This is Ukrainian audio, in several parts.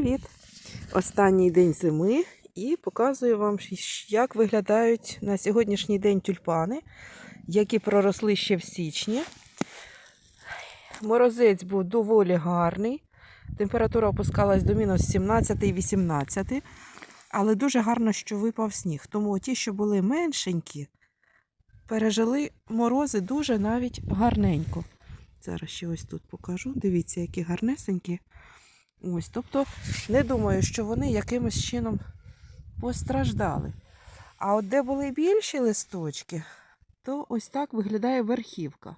Привіт! Останній день зими і показую вам, як виглядають на сьогоднішній день тюльпани, які проросли ще в січні. Морозець був доволі гарний. Температура опускалась до мінус 17-18, Але дуже гарно, що випав сніг. Тому ті, що були меншенькі, пережили морози дуже навіть гарненько. Зараз ще ось тут покажу. Дивіться, які гарнесенькі. Ось, тобто не думаю, що вони якимось чином постраждали. А от де були більші листочки, то ось так виглядає верхівка.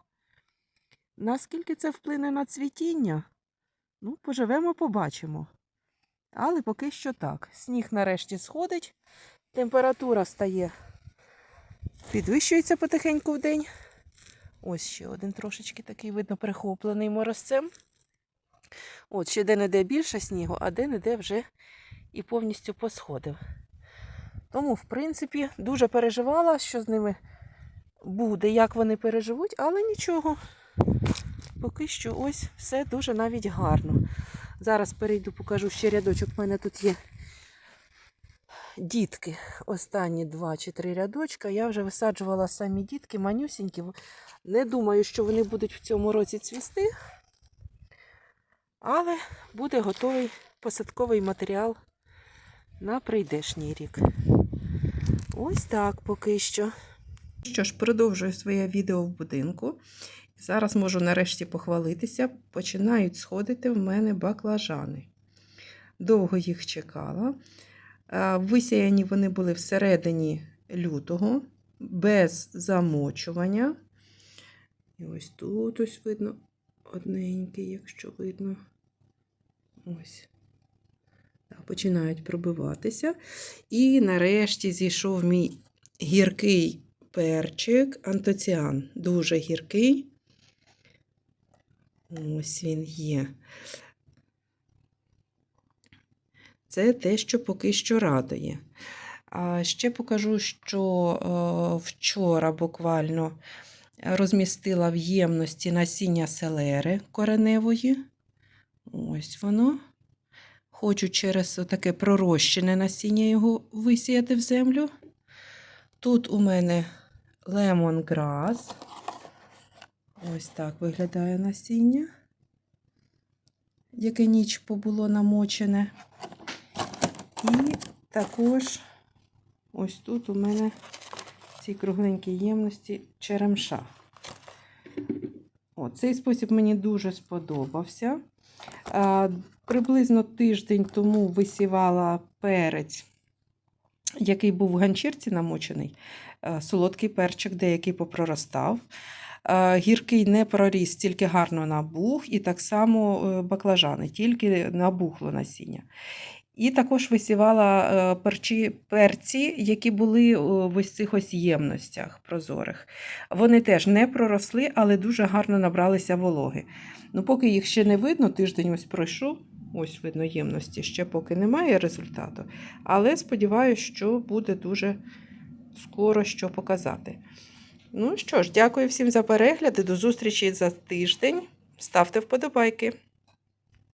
Наскільки це вплине на цвітіння? Ну, поживемо, побачимо. Але поки що так. Сніг нарешті сходить, температура стає, підвищується потихеньку в день. Ось ще один трошечки такий, видно, прихоплений морозцем. От, ще де-не-де більше снігу, а де-не-де вже і повністю посходив. Тому, в принципі, дуже переживала, що з ними буде, як вони переживуть, але нічого. Поки що ось все дуже навіть гарно. Зараз перейду, покажу ще рядочок. У мене тут є дітки. Останні два чи три рядочка. Я вже висаджувала самі дітки, манюсінькі. Не думаю, що вони будуть в цьому році цвісти. Але буде готовий посадковий матеріал на прийдешній рік. Ось так поки що. Що ж, продовжую своє відео в будинку. Зараз можу нарешті похвалитися. Починають сходити в мене баклажани. Довго їх чекала. Висіяні вони були всередині лютого, без замочування. І ось тут ось видно одненький, якщо видно. Ось. Починають пробиватися. І нарешті зійшов мій гіркий перчик антоціан. Дуже гіркий. Ось він є. Це те, що поки що радує. А ще покажу, що е, вчора буквально розмістила в ємності насіння селери кореневої. Ось воно. Хочу через таке пророщене насіння його висіяти в землю. Тут у мене лемонграс. Ось так виглядає насіння, яке ніч побуло намочене. І також ось тут у мене в цій кругленькій ємності черемша. О, цей спосіб мені дуже сподобався. А, приблизно тиждень тому висівала перець, який був в ганчірці намочений, солодкий перчик, деякий попроростав. А, гіркий не проріс, тільки гарно набух, і так само е, баклажани, тільки набухло насіння. І також висівала е, перчі, перці, які були в ось цих ось ємностях прозорих. Вони теж не проросли, але дуже гарно набралися вологи. Ну, Поки їх ще не видно, тиждень ось пройшов, ось видно ємності, ще поки немає результату. Але сподіваюся, що буде дуже скоро що показати. Ну що ж, дякую всім за перегляд і до зустрічі за тиждень. Ставте вподобайки.